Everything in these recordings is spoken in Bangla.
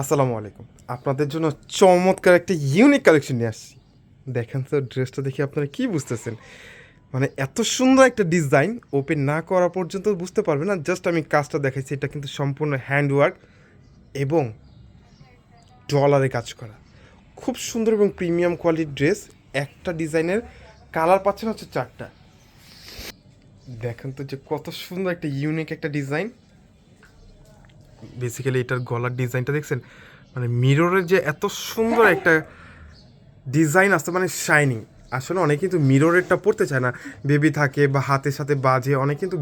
আসসালামু আলাইকুম। আপনাদের জন্য চমৎকার একটা ইউনিক কালেকশন নিয়ে আসছি। দেখেন তো ড্রেসটা দেখে আপনারা কি বুঝতেছেন? মানে এত সুন্দর একটা ডিজাইন ওপেন না করা পর্যন্ত বুঝতে পারবে না। জাস্ট আমি কাজটা দেখাইছি, এটা কিন্তু সম্পূর্ণ হ্যান্ডওয়ার্ক এবং ডলারে কাজ করা। খুব সুন্দর এবং প্রিমিয়াম কোয়ালিটির ড্রেস একটা ডিজাইনের কালার পাচ্ছেন হচ্ছে চারটা। দেখেন তো যে কত সুন্দর একটা ইউনিক একটা ডিজাইন বেসিক্যালি এটার গলার ডিজাইনটা দেখছেন? মানে মিররের যে এত সুন্দর একটা ডিজাইন আসতে মানে শাইনিং আসলে অনেকে কিন্তু মিররেরটা পড়তে চায় না। বেবি থাকে বা হাতের সাথে বাজে, অনেকে কিন্তু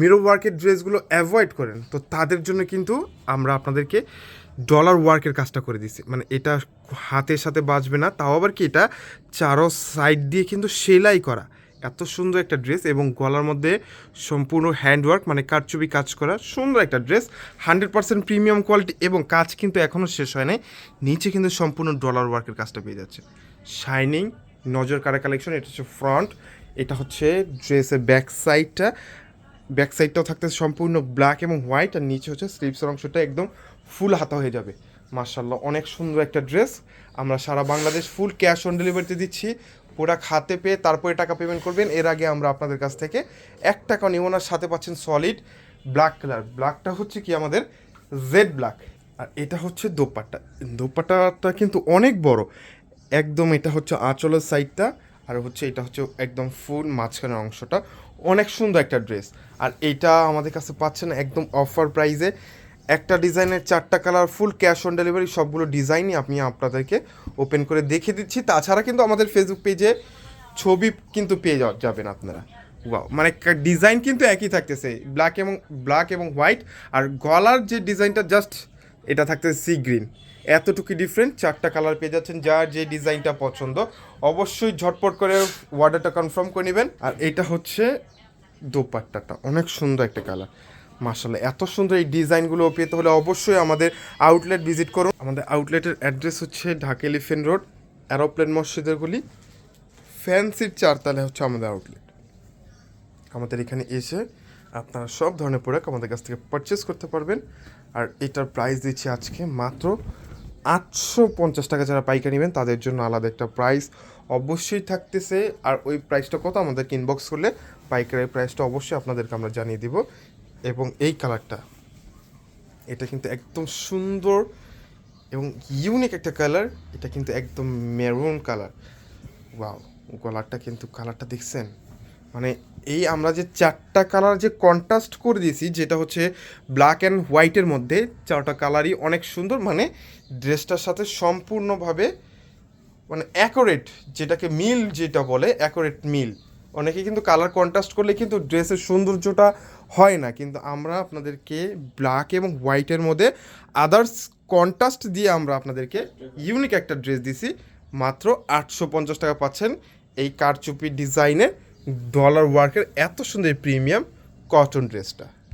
মিরর ওয়ার্কের ড্রেসগুলো অ্যাভয়েড করেন। তো তাদের জন্য কিন্তু আমরা আপনাদেরকে ডলার ওয়ার্কের কাজটা করে দিচ্ছি। মানে এটা হাতের সাথে বাজবে না, তাও আবার কি এটা? চারো সাইড দিয়ে কিন্তু সেলাই করা। এত সুন্দর একটা ড্রেস এবং গলার মধ্যে সম্পূর্ণ হ্যান্ডওয়ার্ক মানে কারচুপি কাজ করা সুন্দর একটা dress. Hundred percent premium quality এবং কাজ কিন্তু এখনও শেষ হয় নাই। নিচে কিন্তু সম্পূর্ণ ডলার ওয়ার্কের কাজটা পেয়ে যাচ্ছে। শাইনিং নজর কারা কালেকশন এটা হচ্ছে ফ্রন্ট এটা হচ্ছে ড্রেসের ব্যাক সাইডটা ব্যাক সাইডটাও থাকতে সম্পূর্ণ ব্ল্যাক এবং হোয়াইট আর নিচে হচ্ছে স্লিপসের অংশটা একদম ফুল হাতা হয়ে যাবে। মার্শাল্লাহ অনেক সুন্দর একটা ড্রেস। আমরা সারা বাংলাদেশ ফুল ক্যাশ অন ডেলিভারিতে দিচ্ছি। প্রোডাক্ট হাতে পেয়ে তারপরে টাকা পেমেন্ট করবেন। এর আগে আমরা আপনাদের কাছ থেকে এক টাকা নিব না। সাথে পাচ্ছেন সলিড ব্ল্যাক কালার ব্ল্যাকটা হচ্ছে কি আমাদের জেড ব্ল্যাক আর এটা হচ্ছে দোপাট্টা। দোপাট্টাটা কিন্তু অনেক বড়। একদম এটা হচ্ছে আঁচলের সাইডটা আর হচ্ছে এটা হচ্ছে একদম ফুল মাঝখানের অংশটা। অনেক সুন্দর একটা ড্রেস আর এটা আমাদের কাছে পাচ্ছেন একদম অফার প্রাইসে একটা ডিজাইনের চারটা colour full cash on delivery সবগুলো ডিজাইনই আমি আপনাদেরকে ওপেন করে দেখে দিচ্ছি। তাছাড়া কিন্তু আমাদের ফেসবুক পেজে ছবি কিন্তু পেয়ে যাওয়া- যাবেন আপনারা। ওয়াও মানে ডিজাইন কিন্তু একই থাকতেছে। ব্ল্যাক এবং ব্ল্যাক এবং হোয়াইট আর গলার যে ডিজাইনটা জাস্ট এটা থাকতেছে সি গ্রিন এতটুকু ডিফারেন্ট চারটা কালার পেয়ে যাচ্ছেন যার যে ডিজাইনটা পছন্দ। অবশ্যই ঝটপট করে অর্ডারটা কনফার্ম করে নেবেন। আর এটা হচ্ছে দোপাট্টাটা। অনেক সুন্দর একটা কালার মার্শাল্লাহ এত সুন্দর এই ডিজাইনগুলো পেতে হলে অবশ্যই আমাদের আউটলেট ভিজিট করুন। আমাদের আউটলেটের অ্যাড্রেস হচ্ছে ঢাকা এলিফেন্ট রোড অ্যারোপ্লেন মসজিদের গলি। ফ্যান্সির চারতলায় হচ্ছে আমাদের আউটলেট আমাদের এখানে এসে আপনারা সব ধরনের প্রোডাক্ট আমাদের কাছ থেকে পারচেস করতে পারবেন। আর এটার প্রাইস দিচ্ছি আজকে মাত্র আটশো পঞ্চাশ টাকা যারা পাইকারি নেবেন, তাদের জন্য আলাদা একটা প্রাইস অবশ্যই থাকতেছে। আর ওই প্রাইসটা কত আমাদেরকে ইনবক্স করলে পাইকারি প্রাইসটা অবশ্যই আপনাদেরকে আমরা জানিয়ে দিব। এবং এই কালারটা, এটা কিন্তু একদম সুন্দর এবং ইউনিক একটা কালার এটা কিন্তু একদম মেরুন কালার ওয়াও গলারটা কিন্তু কালারটা দেখছেন? মানে এই আমরা যে চারটা কালার যে কন্ট্রাস্ট করে দিয়েছি, যেটা হচ্ছে ব্ল্যাক অ্যান্ড হোয়াইটের মধ্যে, চারটা কালারই অনেক সুন্দর মানে ড্রেসটার সাথে সম্পূর্ণভাবে মানে অ্যাকোরেট যেটাকে মিল যেটা বলে অ্যাকোরেট মিল। অনেকে কিন্তু কালার কন্ট্রাস্ট করলে কিন্তু ড্রেসের সৌন্দর্যটা হয় না। কিন্তু আমরা আপনাদেরকে ব্ল্যাক এবং হোয়াইটের মধ্যে আদার্স কন্ট্রাস্ট দিয়ে আমরা আপনাদেরকে ইউনিক একটা ড্রেস দিছি। মাত্র আটশো পঞ্চাশ টাকা পাচ্ছেন এই কারচুপি ডিজাইনের ডলার ওয়ার্কের এত সুন্দর প্রিমিয়াম কটন ড্রেসটা